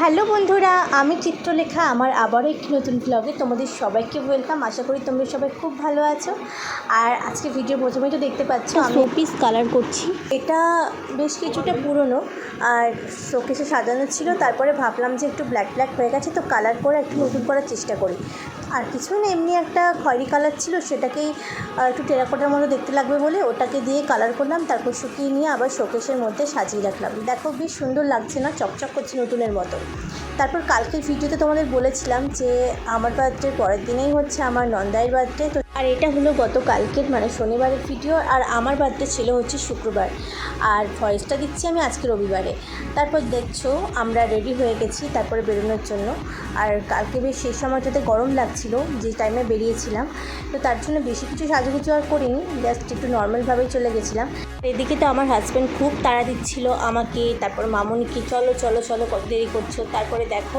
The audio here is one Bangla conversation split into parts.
হ্যালো বন্ধুরা আমি চিত্রলেখা আমার আবারও একটি নতুন ব্লগে তোমাদের সবাইকে ওয়েলকাম আশা করি তোমরা সবাই খুব ভালো আছো। আর আজকে ভিডিও প্রথমেই তো দেখতে পাচ্ছ আমি পিস কালার করছি। এটা বেশ কিছুটা পুরনো আর শোকেসে সাজানো ছিল তারপরে ভাবলাম যে একটু ব্ল্যাক ব্ল্যাক হয়ে গেছে তো কালার করে একটু নতুন করার চেষ্টা করি। আর কিছু না, এমনি একটা খয়েরি কালার ছিল, সেটাকেই একটু টেরাকোটার মতো দেখতে লাগবে বলে ওটাকে দিয়ে কালার করলাম, তারপর শুকিয়ে নিয়ে আবার শোকেশের মধ্যে সাজিয়ে রাখলাম। দেখো বেশ সুন্দর লাগছে না, চকচক করছে নতুনের মতো। তারপর কালকের ভিডিওতে তোমাদের বলেছিলাম যে, আমার বার্থডে পরের দিনেই হচ্ছে আমার নন্দাইয়ের বার্থডে তো আর এটা হলো গত কালকের মানে শনিবারের ভিডিও, আর আমার বার্থডে ছিল হচ্ছে শুক্রবার। আর ভয়েসটা দিচ্ছি আমি আজকে রবিবারে। তারপর দেখছ, আমরা রেডি হয়ে গেছি তারপরে বেরোনোর জন্য। আর কালকে বেশ সেই সময়টাতে গরম লাগছিল, যে টাইমে বেরিয়েছিলাম। তো তার জন্য বেশি কিছু সাজুগুজু আর করিনি জাস্ট একটু নর্মালভাবেই চলে গেছিলাম। এদিকে তো আমার হাজব্যান্ড খুব তাড়া দিচ্ছিল আমাকে, তারপর মামনিকে, চলো চলো চলো, কত দেরি করছ? তারপরে দেখো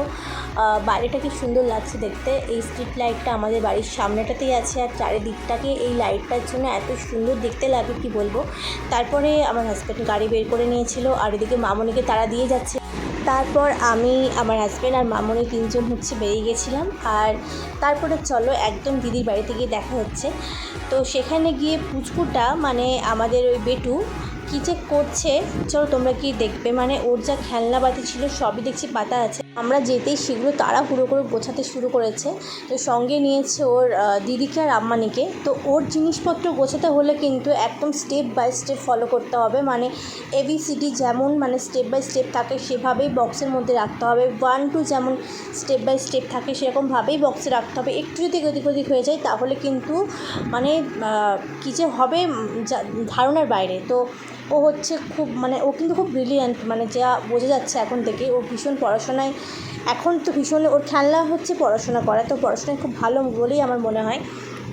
বাইরেটা কি সুন্দর লাগছে দেখতে। এই স্ট্রিট লাইটটা আমাদের বাড়ির সামনেটাতেই আছে, আর চারিদিকটাকে এই লাইটটার জন্য এত সুন্দর দেখতে লাগে, কি বলব? তারপরে আমার হাজব্যান্ড গাড়ি বের করে নিয়েছিল, আর এদিকে মামনিকে তাড়া দিয়ে যাচ্ছে। তারপর আমি, আমার হাজব্যান্ড আর মামনি তিনজন হচ্ছে বেরিয়ে গেছিলাম, আর তারপরে চলো একদম দিদির বাড়িতে গিয়ে দেখা হচ্ছে। তো সেখানে গিয়ে পুচকুটা মানে আমাদের ওই বেটু, কী যে করছে, চলো তোমরা কি দেখবে। মানে ওর যা খেলনা বাতি ছিল, সবই দেখছি পাতা আছে। আমরা যেতেই সেগুলো তারা তাড়াহুড়ো করে গোছাতে শুরু করেছে। তো সঙ্গে নিয়েছে ওর দিদিকে আর আম্মানিকে। তো ওর জিনিসপত্র গোছাতে হলে কিন্তু একদম স্টেপ বাই স্টেপ ফলো করতে হবে। মানে এবিসিডি যেমন মানে স্টেপ বাই স্টেপ থাকে সেভাবেই বক্সের মধ্যে রাখতে হবে। ওয়ান টু যেমন স্টেপ বাই স্টেপ থাকে সেরকমভাবেই বক্সে রাখতে হবে। একটু যদি গদিক ওদিক হয়ে যায় তাহলে কিন্তু মানে কী যে হবে ধারণার বাইরে। তো ও হচ্ছে খুব মানে ও কিন্তু খুব ব্রিলিয়ান্ট মানে যা বোঝা যাচ্ছে এখন থেকে। ও ভীষণ পড়াশোনায় এখন তো ভীষণ ওর খেলনা হচ্ছে পড়াশোনা করা, তো পড়াশোনায় খুব ভালো বলেই আমার মনে হয়।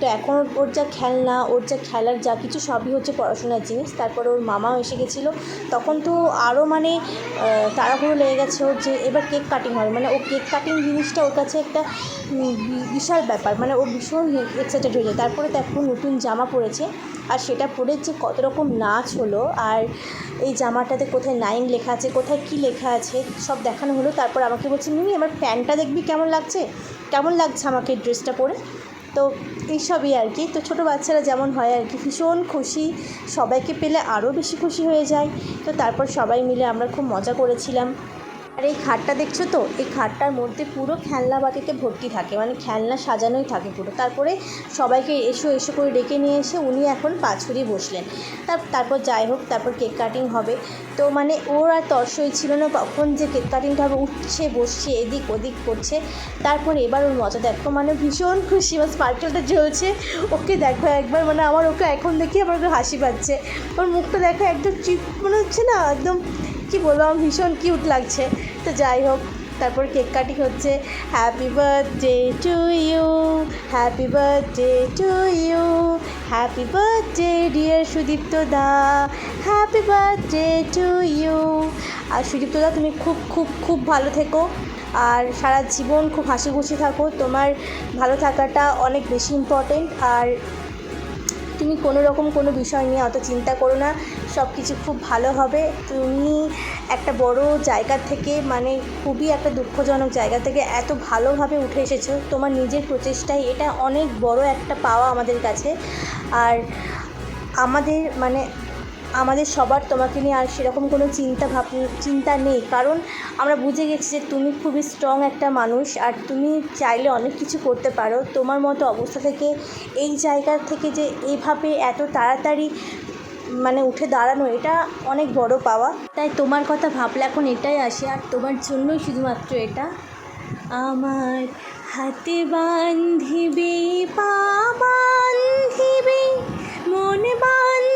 তো এখন ওর যা খেলনা, ওর যা খেলার যা কিছু সবই হচ্ছে পড়াশোনার জিনিস। তারপর ওর মামাও এসে গেছিল। তখন তো আরও মানে তাড়াহুড়ো লেগে গেছে ওর যে এবার কেক কাটিং হবে। মানে ও কেক কাটিং জিনিসটা ওর কাছে একটা বিশাল ব্যাপার। মানে ও ভীষণ এক্সাইটেড হয়ে যায়। তারপরে তো এখন নতুন জামা পরেছে। আর সেটা পরে যে কত রকম নাচ হলো, আর এই জামাটাতে কোথায় নাইন লেখা আছে, কোথায় কি লেখা আছে, সব দেখানো হলো। তারপর আমাকে বলছে, মিমি আমার প্যান্টটা দেখবি কেমন লাগছে? কেমন লাগছে আমাকে ড্রেসটা পরে? তো এইসবই আর কি। তো ছোটো বাচ্চারা যেমন হয় আর কি, ভীষণ খুশি। সবাইকে পেলে আরও বেশি খুশি হয়ে যায়। তো তারপর সবাই মিলে আমরা খুব মজা করেছিলাম। আর এই খাটটা দেখছ তো? এই খাটটার মধ্যে পুরো খেলনা বাটিতে ভর্তি থাকে মানে খেলনা সাজানোই থাকে পুরো। তারপরে সবাইকে এসো এসো করে ডেকে নিয়ে এসে উনি এখন পা ছড়িয়ে বসলেন। তার, তারপর যাই হোক, তারপর কেক কাটিং হবে। তো মানে ওর আর তর্সই ছিল না, কখন যে কেক কাটিংটা হবে, উঠছে, বসছে, এদিক ওদিক করছে। তারপর এবার ওর মজা দেখো মানে ভীষণ খুশি বা স্পার্কেলটা জ্বলছে। ওকে দেখো একবার মানে আমার ওকে এখন দেখি আমার ওকে হাসি পাচ্ছে। ওর মুখটা দেখো একদম চিপ, মনে হচ্ছে না, একদম কি বলব, আমার ভীষণ কিউট লাগছে। তো যাই হোক, তারপর কেক কাটিং হচ্ছে। Happy birthday to you happy birthday to you happy birthday dear Sudipta da happy birthday to you আর সুদীপ্ত দা তুমি খুব খুব খুব ভালো থেকো। আর সারা জীবন খুব হাসি খুশি থাকো। তোমার ভালো থাকাটা অনেক বেশি ইম্পর্টেন্ট আর তুমি কোনো রকম কোনো বিষয় নিয়ে অত চিন্তা করো না, সব কিছু খুব ভালো হবে। তুমি একটা বড় জায়গা থেকে মানে খুবই একটা দুঃখজনক জায়গা থেকে এত ভালোভাবে উঠে এসেছ। তোমার নিজের প্রচেষ্টায় এটা অনেক বড় একটা পাওয়া আমাদের কাছে। আর আমাদের মানে আমাদের সবার তোমাকে নিয়ে আর সেরকম কোনো চিন্তা ভাব, চিন্তা নেই। কারণ আমরা বুঝে গেছি যে তুমি খুবই স্ট্রং একটা মানুষ আর তুমি চাইলে অনেক কিছু করতে পারো। তোমার মতো অবস্থা থেকে, এই জায়গা থেকে যে এভাবে এত তাড়াতাড়ি মানে উঠে দাঁড়ানো, এটা অনেক বড় পাওয়া। তাই তোমার কথা ভাবলে এখন এটাই আসে আর তোমার জন্যই শুধুমাত্র এটা। আমার হাতে বান্ধিবে পা বান্ধিবে মন বান্ধিবে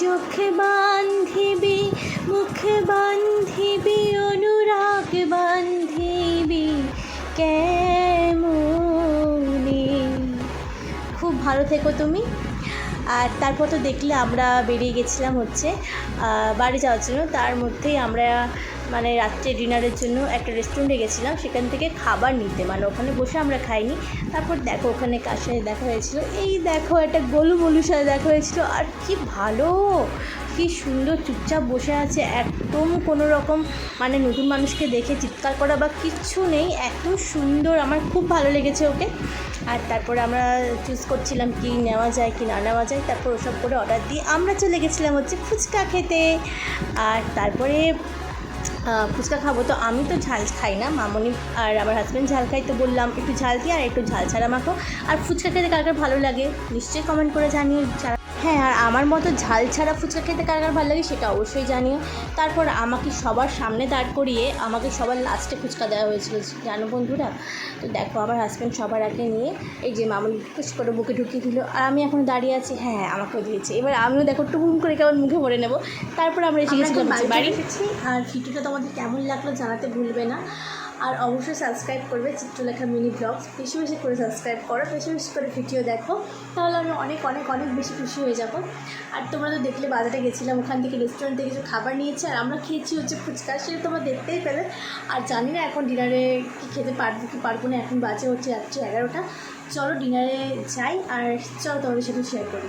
চোখে বান্ধিবি, মুখে বান্ধিবি, অনুরাগ বান্ধিবি, কেমনে? খুব ভালো থেকো তুমি। আর তারপর তো দেখলে আমরা বেরিয়ে গেছিলাম হচ্ছে বাড়ি যাওয়ার জন্য। তার মধ্যেই আমরা মানে রাত্রে ডিনারের জন্য একটা রেস্টুরেন্টে গেছিলাম, সেখান থেকে খাবার নিতে। মানে ওখানে বসে আমরা খাইনি। তারপর দেখো ওখানে কার সাথে দেখা হয়েছিল? এই দেখো একটা গোলু মোলুর সাথে দেখা হয়েছিল। আর কি ভালো! কি সুন্দর চুপচাপ বসে আছে। একদম কোনো রকম মানে নতুন মানুষকে দেখে চিৎকার করা বা কিচ্ছু নেই। এত সুন্দর! আমার খুব ভালো লেগেছে ওকে। আর তারপরে আমরা চুজ করছিলাম কি নেওয়া যায়, কি না নেওয়া যায়। তারপর ওসব করে অর্ডার দিয়ে আমরা চলে গেছিলাম হচ্ছে ফুচকা খেতে। আর তারপরে ফুচকা খাব। তো আমি তো ঝাল খাই না, মামনি আর আমার হাজব্যান্ড ঝাল খাই, তো বললাম একটু ঝাল দিয়ে আর একটু ঝাল ছাড়া মাখো। আর ফুচকা খেতে কার কার ভালো লাগে? নিশ্চয়ই কমেন্ট করে জানিও যারা হ্যাঁ আর আমার মতো ঝাল ছাড়া ফুচকা খেতে কার কার ভালো লাগে সেটা অবশ্যই জানিও। তারপর আমাকে সবার সামনে দাঁড় করিয়ে আমাকে সবার লাস্টে ফুচকা দেওয়া হয়েছিল। জানো বন্ধুরা? তো দেখো আমার হাজব্যান্ড সবার আগে নিয়ে এই যে মামনি ফুচ করে বুকে ঢুকিয়ে দিল। আর আমি এখন দাঁড়িয়ে আছি। হ্যাঁ হ্যাঁ আমাকেও দিয়েছে। এবার আমিও দেখো টুকুম করে কেমন মুখে ভরে নেব। তারপর আমরা এসে গেছিলাম বাড়ি। এসেছি। আর ভিডিওটা তোমাদের কেমন লাগল জানাতে ভুলবে না। আর অবশ্যই সাবস্ক্রাইব করবে চিত্রলেখা মিনি ব্লগস বেশি বেশি করে সাবস্ক্রাইব করো, বেশি বেশি করে ভিডিও দেখো, তাহলে আমি অনেক অনেক অনেক বেশি খুশি হয়ে যাব। আর তোমরা তো দেখলে বাজারে গেছিলাম, ওখান থেকে রেস্টুরেন্ট থেকে কিছু খাবার নিয়েছি, আর আমরা খেয়েছি হচ্ছে ফুচকা, সেটা তোমরা দেখতেই পেলে। আর জানি না এখন ডিনারে কি খেতে পারব কি পারব না, এখন বাজে হচ্ছে রাত্রি এগারোটা। চলো ডিনারে যাই, আর চলো তোমাদের সাথে শেয়ার করি।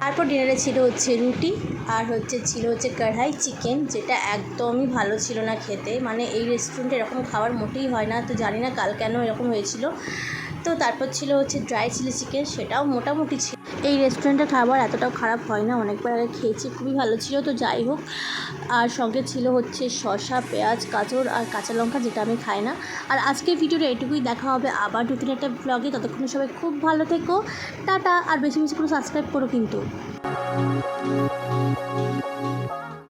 তারপর ডিনারে ছিল হচ্ছে রুটি আর হচ্ছে ছিল হচ্ছে কড়াই চিকেন, যেটা একদমই ভালো ছিল না খেতে। মানে এই রেস্টুরেন্টে এরকম খাবার মোটেই হয় না। তো জানি না কাল কেন এরকম হয়েছিল। তো তারপর ছিল হচ্ছে ড্রাই চিলি চিকেন সেটাও মোটামুটি ছিল। এই রেস্টুরেন্টের খাবার এতটাও খারাপ হয় না। অনেকবার আগে খেয়েছি, খুবই ভালো ছিল। তো যাই হোক, আর সঙ্গে ছিল হচ্ছে শসা, পেঁয়াজ, গাজর আর কাঁচা লঙ্কা, যেটা আমি খাই না। আর আজকের ভিডিওটা এটুকুই। দেখা হবে আবার দু তিন একটা ব্লগে ততক্ষণে সবাই খুব ভালো থেকো। টাটা। আর বেশি বেশি করে সাবস্ক্রাইব করো কিন্তু।